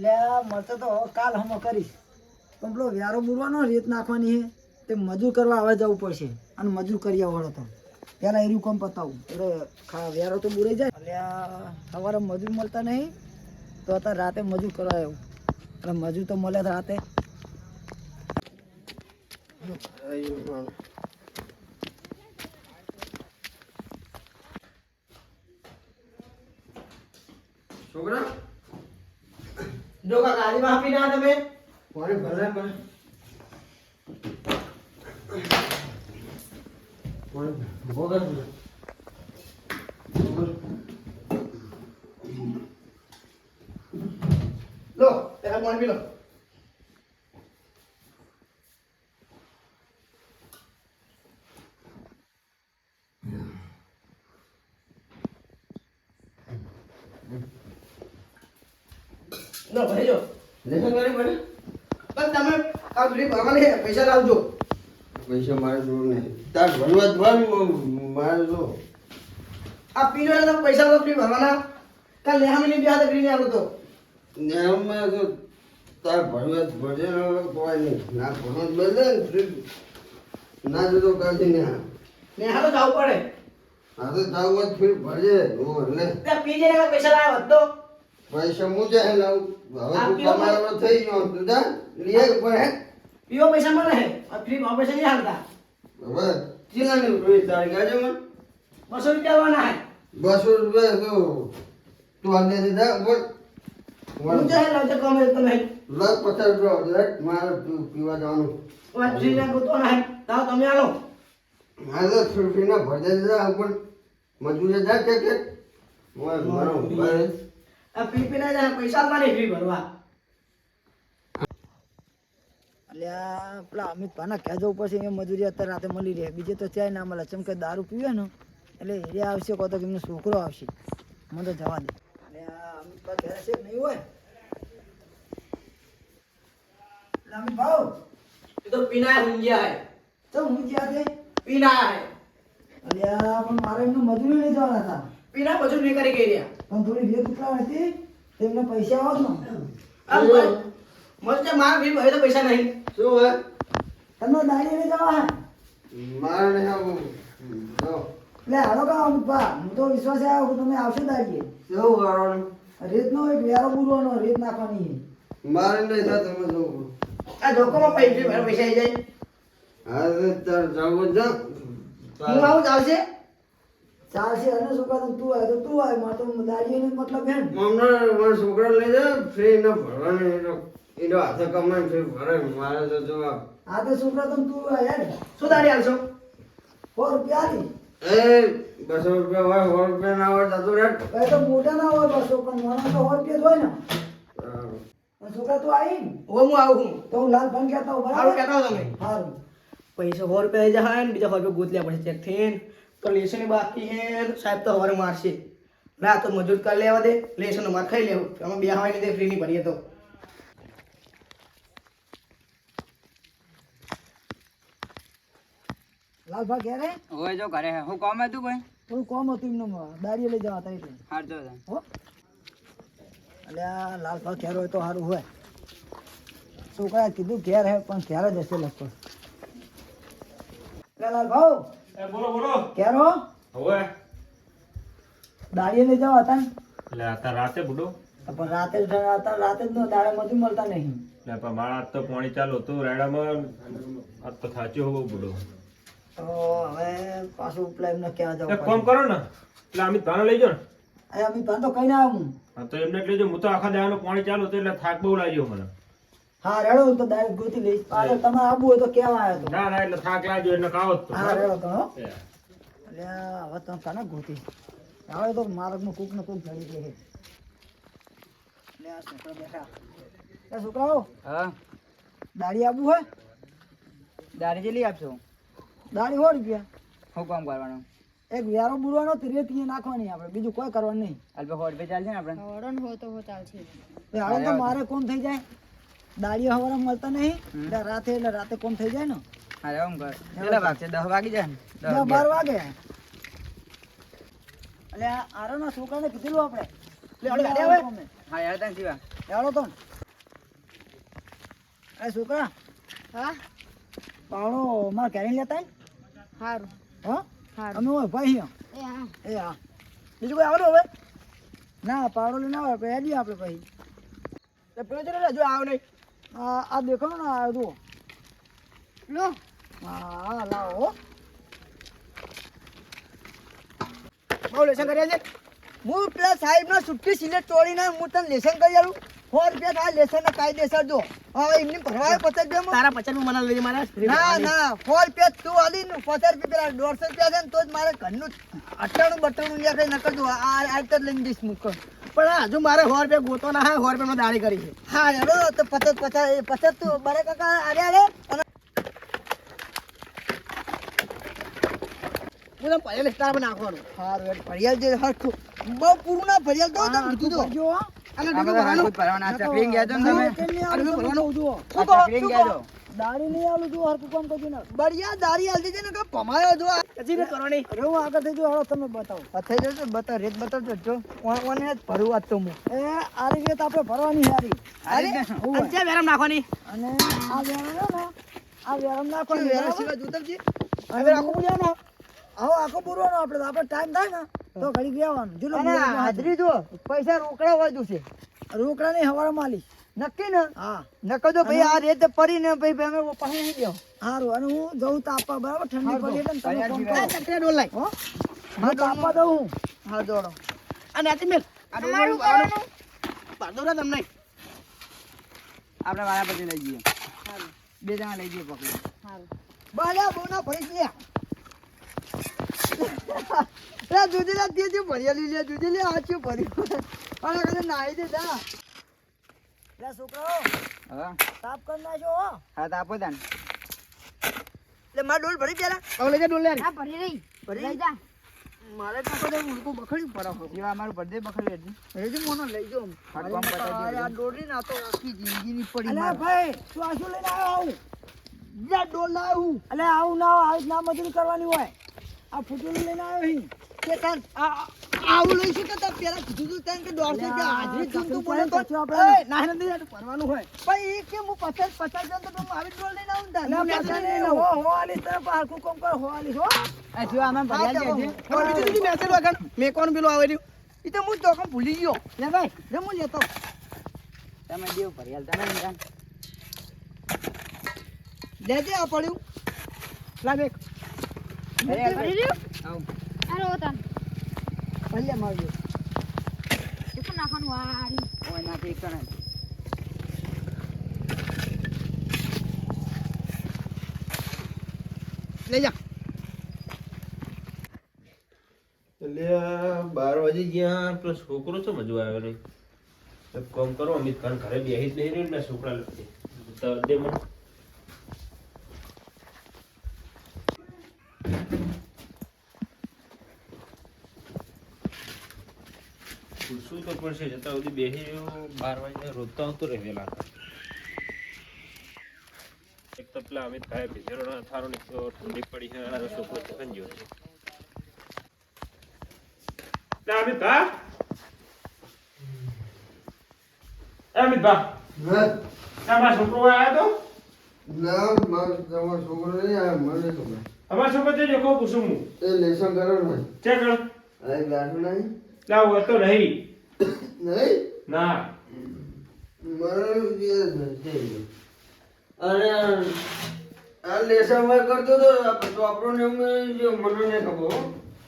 એટલે મળતો તો કાલ હમો કરીશ. પણ પેલો વ્યારો બુરવાનો રેત નાખવાની છે તે મજૂર કરવા આવે જવું પડશે. અને મજૂર કરી આવડો તો. પહેલાં એર્યું કામ પતાવું. એટલે વ્યારો તો બુરાઈ જાય. એટલે સવારે મજૂર મળતા નહીં, તો અત્યારે રાતે મજૂર કરવા આવ્યું એટલે મજૂર તો મળે રાતે. છોકરા? ડોકા ગાડીમાં આપી ના તમે. ભલે ભલે. પાણી લો પેલા પાણી પી લો. લો ભાઈ જો લેખન કરી પડે પણ તમે કાલ સુધી પૈસા લાવજો. પૈસા મારે જોર નહીં. તાર ભરવા જ ભરવાનું મારે જો આ તમે પૈસા તો ફ્રી ભરવાના. કાલ લેહામી ની બિહાર ફ્રી ને આવું તો. ન્યાયમાં તો તાર ભરવા ભરજે કોઈ નહીં. ના ભરવા ફ્રી. ના જતો કાઢી ને હા નેહા તો જવું પડે. આ તો તાવ જ ફ્રી ભરજે ઓ ને ત્યાં પી જઈને પૈસા લાવ્યો તો. પૈસા મુજે લાવું હવે તું કમાવાનો થઈ ગયો તું જા લઈ પડે પીઓ પૈસા મળે હે ફ્રી પૈસા નહીં હાલતા. હવે? ચીલાની રૂપિયા તારી ગાજો મને બસો રૂપિયા લેવાના હે બસો રૂપિયા તો તું આને દીધા બોલ. ચાહે લાવજો કમે તમે. લાખ પચાસ રૂપિયા લેટ મારે તું પીવા જવાનું. વાત ને ગોતો ના હે તાવ તમે આલો મારે ફીરફી ના ભરજે દીધા પણ મજૂરે જા કે કે મારો મારો ભાઈ મળી રહે. બીજે તો દારૂ પીવે ને એટલે એ આવશે કહો તો એમનો છોકરો આવશે. મને તો જવા દે. અમિત ભાઈ નહીં હોય? તો પીના ઊંઘ્યા હે. તો? અલ્યા પણ મારે એમનું મજૂરી નહીં જવાના હતા. પીના મજૂરી કરી ગઈ રહ્યા. પણ થોડી રેત ઉતરાવ હતી તેમને પૈસા આવત ને મસ્તે માર ભી ભાઈ તો પૈસા નહીં. શું હે તમે દાડી ને જાવ હે. માર ને આવું. લે હાલો કા ઉપા હું તો વિશ્વાસ આવ્યો કે તમે આવશો દાડીએ. શું કરવાનું? રેતનો એક વ્યારો પૂરવાનો રેત નાખવાની. મારે નહીં થાય તમે જોવું આ ધોકોમાં પૈસા પૈસા આવી જાય. હા તાર જાવ જ હું આવું જ આવશે? ચાલશે અને કહું તું આવે તો તું આવે મારે તો દાડીએ મતલબ હે મારા છોકરા લઈ જા ફ્રી ન ભરવાનું એનો એનો હાથે ફ્રી ભરે મારે તો જો આ તો છોકરા તો તું આવે હેડ. શું દાડી સો રૂપિયા આલી એ બસો રૂપિયા હોય સો રૂપિયા ના હોય તો રેટ એ તો મોટા ના હોય બસો પણ મને તો સો રૂપિયા હોય ને. છોકરા તું આવી હો હું આવું હું? તો હું લાલ ભાઈ કહેતા હું બરાબર? કહેતા તમે. સારું પૈસા સો રૂપિયા જાય ને બીજા સો રૂપિયા ગોત પડશે ચેક થઈને. તો લેશન બાકી હે સાહેબ તો હવારે મારશે. ના તો મજૂર કરી લેવા દે. લેસન માર ખાઈ લેવું. અમે બે હવાઈ દે ફ્રી નહીં ભરીએ તો. લાલભા ઘેરે ઓય જો ઘરે હું. કોમ હતું કોઈ થોડું કોમ હતું એમનો દાડીએ લઈ જવા હતા એટલે. હાર જો. હો. એટલે આ લાલભા ઘેર હોય તો સારું હોય. છોકરાએ કીધું ઘેર હે પણ ઘેર જ હશે લગભગ એટલે લાલભાઉ બોલો બોલો. ઘેર હવે. દાડીએ લઈ જાવ હતા એટલે અત્યારે રાતે બુડો. પણ રાતે જ હતા રાતે જ દાડે મજૂર મળતા નહીં. એટલે પણ મારા આજ તો પાણી ચાલુ હતું રાયડામાં આજ તો થાચ્યો હોવો બુડો. તો હવે પાછું પેલા એમને ક્યાં જવું એક કામ કરો ને એટલે અમિત ભાને લઈ જાઓ ને. પડે અમે તો કઈ ના હા તો એમને જ લઈ જાઓ હું તો આખા દાડાનું પાણી ચાલુ હતું એટલે થાક બહુ લાગ્યો મને. હા રેડો હું તો ડાયરેક્ટ ગોતી લઈશ. પાછળ તમે આબુ હોય તો કેવા આવ્યો તો ના ના એટલે થાક લાગ્યો એટલે કાવ તો. હા રેડો તો હો. એટલે હવે તો કાને ગોતી? આવે તો માર્ગમાં કોક ને કોક જડી લે આ છોકરા બેઠા. એ છોકરાઓ હા. દાડી આબુ હોય દારી જેલી આપશો? દાડી સો રૂપિયા. હું કામ કરવાનું? એક વ્યારો બુરવાનો ત્રીએ ત્રીએ નાખવાની આપણે. બીજું કોઈ કરવાનું નહીં. અલ્પે સો રૂપિયા ચાલશે ને આપણે? ચાલશે. હવે તો મારે કોણ થઈ જાય. દાડીઓ હવારે મળતા નહીં. એટલે રાતે એટલે રાતે કોમ થઈ જાય ને. હા એમ કર કેટલા વાગશે દસ વાગી જાય ને? દસ બાર વાગે. એટલે આ આરોના છોકરાને કીધેલું આપણે. એટલે આવે? હા યાર ત્યાં જીવા. ચાલો તો અરે છોકરા. હા? પાવડો મારે કેરી લેતા સારું હા? સારું અમે હોય ભાઈ એ હા. એ હા. બીજું કોઈ આવડું હવે? ના પાવડો લઈને આવે હેડી આપણે પછી પેલો ને આવ નહીં આ આ દેખો ને આ જુઓ. લો. હા લાવો. બહુ લેશન કર્યા છે. હું પેલા સાહેબ ના છુટ્ટી સિલેક્ટ તોડીને હું તને લેસન કરી આલું. સો રૂપિયા થાય લેસન ના કાયદેસર જો. હવે એમની ભરવાય પચાસ રૂપિયામાં તારા પચાસનું મને લઈ મારા ના ના સો રૂપિયા તું આલી ને પચાસ રૂપિયા પેલા દોઢસો રૂપિયા છે ને તો જ મારે ઘરનું અઠાણું બટાણું કઈ નકર જો આ આ તો લઈને દઈશ મૂકો. પણ હજુ મારે સો રૂપિયા ગોતો ના હા સો રૂપિયા દાડી કરી છે. હા હેડો તો પચાસ પચાસ પચાસ તો બરે કાકા અરે અરે હું નાખવાનું જે હરખું બહુ પૂરું ના તો તમે કીધું અને ભરવાનું જ ભરવાના ગયા તમે? ભરવાનું દાડી નહીં આલું તું હરખું કામ કરજો ને. બળિયા દાડી આલતી છે ને કે પમાયો જો પછી ને અરે હું આગળ થઈ જો હાલો તમે બતાવો. થઈ જશે. બતાવ રેત બતાવજો જો. ઓન- ઓને જ ભરવું આજ તો હું. એ આ રેત આપણે ભરવાની સારી આ રીતના શું? હોવે. અને જ્યાં વેરામ નાખવાની. અને આ વેરમ ને આ વેરમ નાખવાનું વેરા સિવાય જોતર હવે આખો પૂરવાનો આપણે આપણે ટાઈમ થાય ને તો ઘડી જેટલો હાજરી જો પૈસા રોકડા વાજુ છે. રોકડા નહીં હવારે માલી નક્કી ને? હા. નકર જો ભાઈ આ રેત પડી ને ભાઈ અમે પાસે નહીં દો સારું અને હું જઉં તાપા બરાબર ઠંડી પડી એટલે ને તમે ફોન કરો. આ ડોલાય હો? હા તાપા દઉં હું. હા દોડો. અને આથી મેલ. આ ડોલ તમારું કરવાનું. પાડો તમને. આપણે વાળા પછી લઈ જઈએ. બે જણા લઈ જઈએ પકડી. સારું બાલા બોના ભરી ગયા. લા દૂધી લા તે ભરી લે દૂધી લે આ શું ભરી અને કદે નાઈ દે જા લા છોકરાઓ હા? સાફ કરી નાખો હા. તો આપો તાન એટલે ડોલ ભરી પેલા. હવે લઈ જા ડોલ લે. હા ભરી રહી ભરી? લઈ જા. મારે તો કદે ઉડકું બખડ્યું પડો હતી. રેજી મોનો લઈ જો આ ડોરી ના તો આખી જિંદગી ની પડી અલે ભાઈ તું આ શું લઈને આવ્યો? આવું. જા ડોલ લાવું અલે આવું ના આવું ના મજૂરી કરવાની હોય. આ ફૂટેલું લઈને આવ્યો હી કે તન આવું પેલા કીધું તું તને કે દોઢસો રૂપિયા હાજરી તું તું બોલે તો. એ ના નથી યાર ભરવાનું હોય. ભાઈ એ કે હું પચાસ પચાસ જણ તો હું આવી ડોલ લઈને આવું ને ના, પચાસ નહીં હો હો આલીશ તને પારખું કોમ કર હો આલીશ હો. આ શિવા ભર્યા જ છે હવે બીજું બીજું બેસેલું આગળ મેકવાનું પેલું આવે રહ્યું એ તો હું ચોકમ ભૂલી ગયો. લે ભાઈ લે હું લેતો. તમે દેવ ભર્યા તમે ને લેજે આ પડ્યું. લાગે. ભરી રહ્યું આવું. હાલો તાન. ભલે મારજો. કેટલું નાખવાનું વારી. ઓય નાખી એક કણ. લઈ જા. એટલે બાર વાગી ગયા પેલો છોકરો છે મજુ આવ્યો નહીં એક કામ કરો અમિત ખાન ઘરે બેસી જ નહીં રહ્યું ને છોકરા લખી તો દે મને પૂછવું તો પડશે જતા સુધી બેસી બાર વાગે રોજતા આવતો રહે વેલા એક તો પેલા અમિત ભાઈ ભીજરો થારો નીકળ્યો ઠંડી પડી છે અને છોકરો ચકન ગયો છે. અમિત ભા અમિત છોકરો આવ્યો તો? ના તમારો છોકરો નહીં આવે મને ખબર. અમારો છોકરો પૂછું હું. એ લેસન કરવાનું હોય. ચેક કરો અરે ગાંઠું નહીં? લાવ હતો નહીં નહીં? ના. મરણ નથી. અને આ લેસન વર્ક કરતો તો તો આપણો ને અમે જે મને નહીં ખબર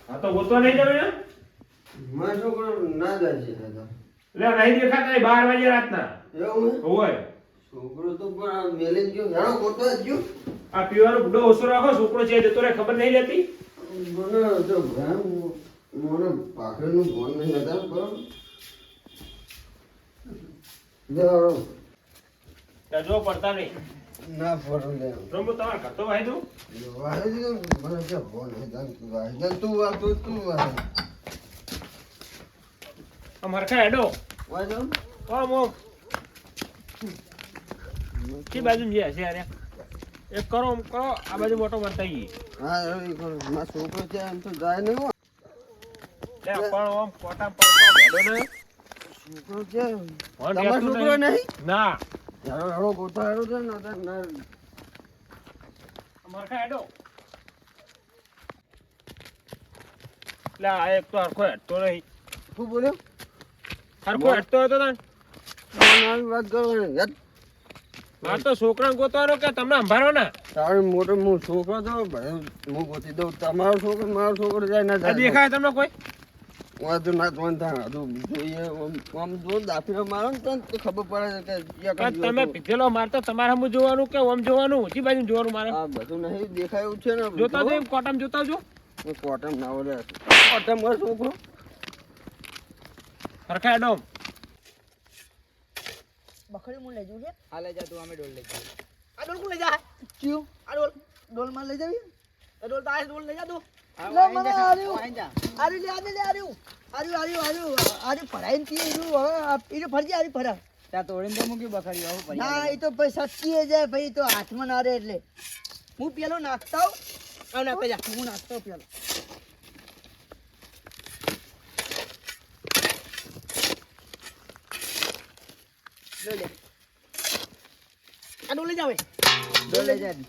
હા. તો હોતો નહીં તમે ને? મારો છોકરો ના છે દાદા. લે નહીં દેખાતા બાર વાગે રાતના. એવું? હોય છોકરો તો પણ મેલે ગયો. હેડો ગોતો જ ગયો. આ પીવાનો બુડો ઓછો રાખો છોકરો છે જતો રે ખબર નહીં રહેતી. મને તો મને પાખરનું ફોન નહીં હતા બરાબર. જો પડતા નહીં. ના ફોન લે. રમો તમારે ઘર તો વાય દઉં વાહેજી મને હતા તું વાત તું તું વાત. અમારે ખાય હેડો. વાજો ઓમ ઓમ કે બાજુ જ્યાં છે અરે? એક કરો આમ કરો. આ બાજુ મોટો વર્તાઈ હા રવિ કરો. મારો છોકરો છે તો જાય નહીં લે પણ ઓમ કોટા ને. છોકરો છે? તમારો છોકરો નહીં. ના. ગોતો છે ને તો ના- અમારે કાંઈ હેડો. લે આ એક તો હરખો હેડતો નહીં. શું બોલ્યો? હરખો હેડતો હતો તાન. વાત કરવાની. યાર તો છોકરાને ગોતવાનો કે તમને સંભાળો ને? તારી મોટો હું છોકરો તો હું ગોતી દઉં. તમારો છોકરો મારો છોકરો જાય ના આ દેખાય તમને કોઈ? વાંધો ના તો થાય જોઈએ આમ- આમ જો દાખલો મારો ને તો ખબર પડે છે કે તમે પીધેલો મારતો તમારે હમું જોવાનું કે ઓમ જોવાનું? ઓછી બાજુ જોવાનું મારે? આ બધું નહીં દેખાય એવું છે ને જોતા જો કોટમ જોતા જો. હું કોટમ ના ઓલે કોટમ મારો છોકરો બખડી હું લઈ જઉં લે હા લઈ જા તું અમે ડોલ લઈ જઈએ આ ડોલ કોણ લઈ જા? ક્યું? આ ડોલ ડોલમાં લઈ જાવી? ડોલ તો આ ડોલ લઈ જા તું. હા, જાય. હાથમાં ના એટલે. પેલો નાખતા હું નાખતો પેલો. આ ડોલે જાવે ડોલે લઈ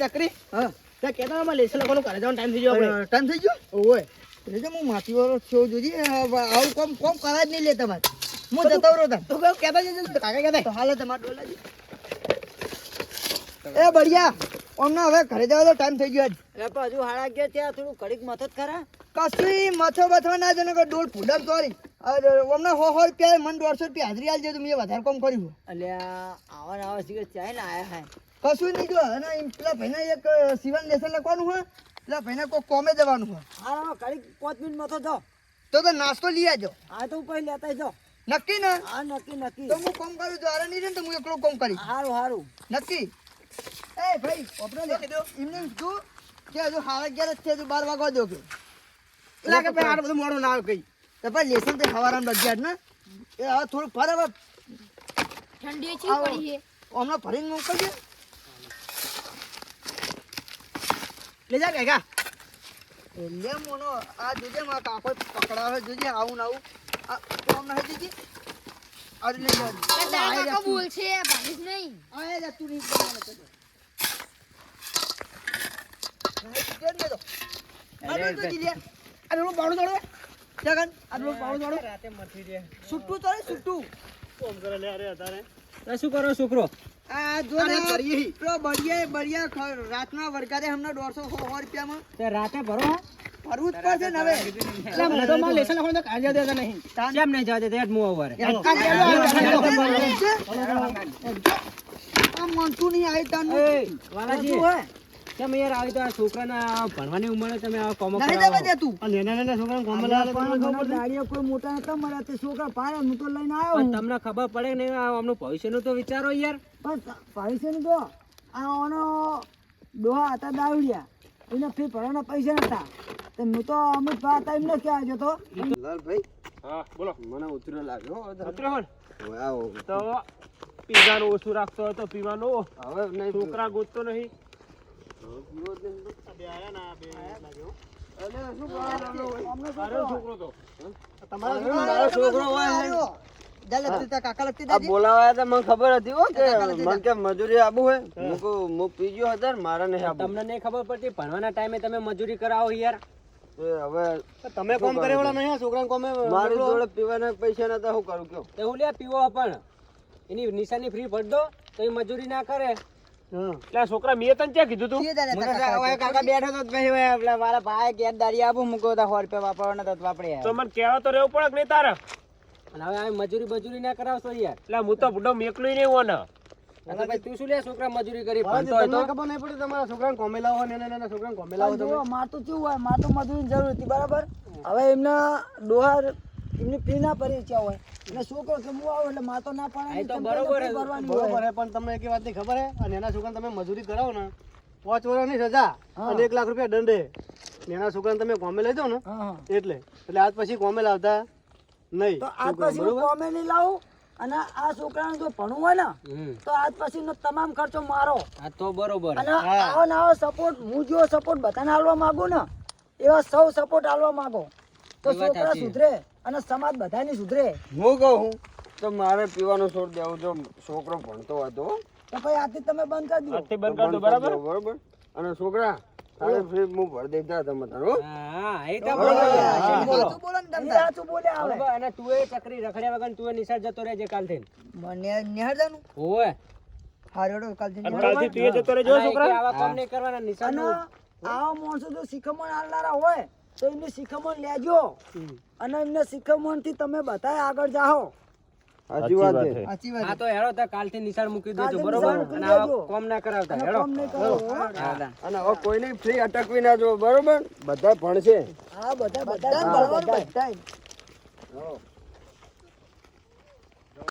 ચકરી હા. ત્યાં કહેતા માં લેસન લખવાનું ઘરે જવાનો ટાઈમ થઈ ગયો આપણે. ટાઈમ થઈ ગયો? ઓય. એટલે હું માથી વાળો થયો જોજી. આવું કોમ કોમ કરા જ નહીં લે તમારે. હું જતો રહો તમ તું કેતા જજો? કાકા કહેતા તો હાલે તમારે ડોલાજી એ બઢિયા. અમને હવે ઘરે જવા તો ટાઈમ થઈ ગયો એટલે પણ હજુ હાડા ગયા ત્યાં થોડું ઘડીક મથત ખરા? કશું મથો બથો ના જને કે ડોલ ફૂડમ સોરી. અમને હો હો રૂપિયા મને દોઢસો રૂપિયા હાજરી આલજો તો મેં વધારે કોમ કર્યું એટલે આવા આવા સિગરેટ ચાય ને આયા હે કશું નહીં જો અને પેલા ભાઈને એક સિવન લેસન લખવાનું હોય પેલા ભાઈને કોઈ કોમે જવાનું હોય. હા ઘડીક પાંચ મિનિટ મથો જાઓ તો તો નાસ્તો લઈ આવજો. હા તો ઉપર લેતા જાઓ નક્કી ને? હા નક્કી નક્કી. તો હું કોમ કરું જો આરે નહીં ને તો હું એકલો કોમ કરી સારું સારું નક્કી? એ ભાઈ ઓપરો લે એમને કીધું કે હજુ હારા અગિયાર જ છે હજુ બાર વાગવા દો કે. એટલે કે ભાઈ આટલું બધું મોડું ના આવે કઈ. તો ભાઈ લેસન તે હવારામ અગિયાર ને. એ હવે થોડું ફરે હવે. ઠંડી ચી પડી છે હમણાં ભરીને મોકલજે. લે જા કાકા લે મોનો આ જોજે મારા કાકો પકડાવે જોજે આવું ને આવું. આ કોમ ના જોજે અરે કાકા બોલ છે ભાગીશ નહીં. આયા જા તું નહીં બનાવે તો કેમ તો આ ડોલ તો જીલે આ ડોલ પાવડો દોડો જગન આ ડોલ પાવડો દોડો રાતે મથી દે સુટ્ટું તો સુટ્ટું શું કરો છોકરો? આ જો ને પેલો બળિયા બળિયા રાતના વરગાડે હમણાં દોઢસો સો સો રૂપિયામાં. તે રાતે ભરો ભરવું જ પડશે ને હવે. એટલે મને તો મારે લેસન લખવાનું તો કાઢી દેતા નહીં. કેમ નહીં જવા દેતા? હું over આ મોનસૂન નહીં આવી તાનું. વાલાજી. કેમ યાર આવી તો આ છોકરાના ભણવાની ઉંમરે તમે આ કોમો નહીં જવા દે નાના નાના છોકરાને કોમો પણ ઘણા કોઈ મોટા નતા મળ્યા તે છોકરા પાડે હું તો લઈને આવ્યો તમને ખબર પડે ને આમનું ભવિષ્યનું તો વિચારો યાર. પણ પૈસા તો આ ઓનો ડોહા હતા દાવડિયા એને ફી ભરવાના પૈસા નતા તો હું તો અમિત ભા હતા એમને ક્યાં જતો લાલભાઈ હા બોલો મને ઉતરો લાગ્યો ઉતરો? હવે આવો તો પીવાનું ઓછું રાખતો હતો તો પીવાનું હવે નહીં છોકરા ગોતતો નહીં મારો છોકરો તો છોકરો હોય ને. જા લગતી તા કાકા લગતી આ દાજી. બોલાવાયા હતા મને ખબર હતી હો કે મને કે મજૂરી આબુ હોય હું. કહું હું પી ગયો ને આબુ તમને નહીં ખબર પડતી ભણવાના ટાઈમે તમે મજૂરી કરાવો યાર. એ હવે તમે કોમ કરેવાળા નહીં છોકરાને કોમે મારી જોડે પીવાના પૈસા નતા હું કરું કયો? તે હું લે પીવો પણ. એની નિશાની ફ્રી ભર દો તો એ મજૂરી ના કરે. એટલે છોકરા મેં તને ક્યાં કીધું તું? કાકા. બેઠો તો પછી મારા ભાઈ ગેટ દારી આપું મૂકો તો સો રૂપિયા વાપરવાના તો વાપરે તો મને કહેવા તો રહેવું પડે નહીં તારે? અને હવે આ મજૂરી મજૂરી ના કરાવશો યાર. એટલે હું તો બુડો મેકલું નહીં હોને. ભાઈ તું શું લે છોકરા મજૂરી કરી? ભણતો હોય તો? ખબર નહીં પડી તમારા છોકરાને કોમે લાવો ને નાના છોકરાને કોમે પણ જુઓ માર તો કેવું હોય માર તો મજૂરીની જરૂર હતી બરાબર? હવે એમના ડોહા એમની ફી ના ભરી ઈચ્છા હોય એટલે છોકરો કે હું આવું એટલે માર તો ના હા, તો બરોબર. બરોબર પણ તમને એક વાતની ખબર હે? અને એના છોકરાને તમે મજૂરી કરાવો ને પાંચ વર્ષની સજા અને એક લાખ રૂપિયા દંડે. ને એના છોકરાને તમે કોમે લઈ જાઓ ને એટલે. એટલે આજ પછી કોમે લાવતા. નહીં તો આજ પછી હું કોમે નહીં લાવું અને આ છોકરાને જો ભણવું હોય ને તો આજ પછીનો તમામ ખર્ચો મારો. આ તો બરોબર અને આવો ને આવો સપોર્ટ હું જો સપોર્ટ બધાને આલવા માંગુ ને એવા સૌ સપોર્ટ આલવા માંગો. તો છોકરા સુધરે અને સમાજ બધાની સુધરે. હું કહું તો મારે પીવાનો છોડ દેવો જો છોકરો ભણતો હતો તો. ભાઈ આથી તમે બંધ કરી દો. આથી બંધ કરી દો બરાબર? બરાબર. અને છોકરા તારે ફ્રી હું ભર દેતા તમે તારો સાચું બોલો ને તમે સાચું બોલ્યા આવે. અને તું એ ચકરી રખડ્યા વગર તું એ નિશાળ જતો રહેજે કાલથી. મને નિહાળજાનું? ઓવે હારું હેડો કાલથી અને કાલથી તું એ જતો રહેજો છોકરા. આવા કામ નહીં કરવાના નિશાળ આવા માણસો જો શિખામણ આલનારા હોય તો એમને શિખામણ લેજો. અને એમને શિખમણથી તમે બધા આગળ જાઓ. સાચી વાત છે. સાચી વાત આ તો હેડો તો કાલથી નિશાળ મૂકી દેજો કાલથી બરોબર? અને આ કોમ ના કરાવતા અને હેડો. હો. અને હવે કોઈને ફ્રી અટકવી ના જો બરોબર? બધા ભણશે. હા બધા બધા ભણવાનું બધાને.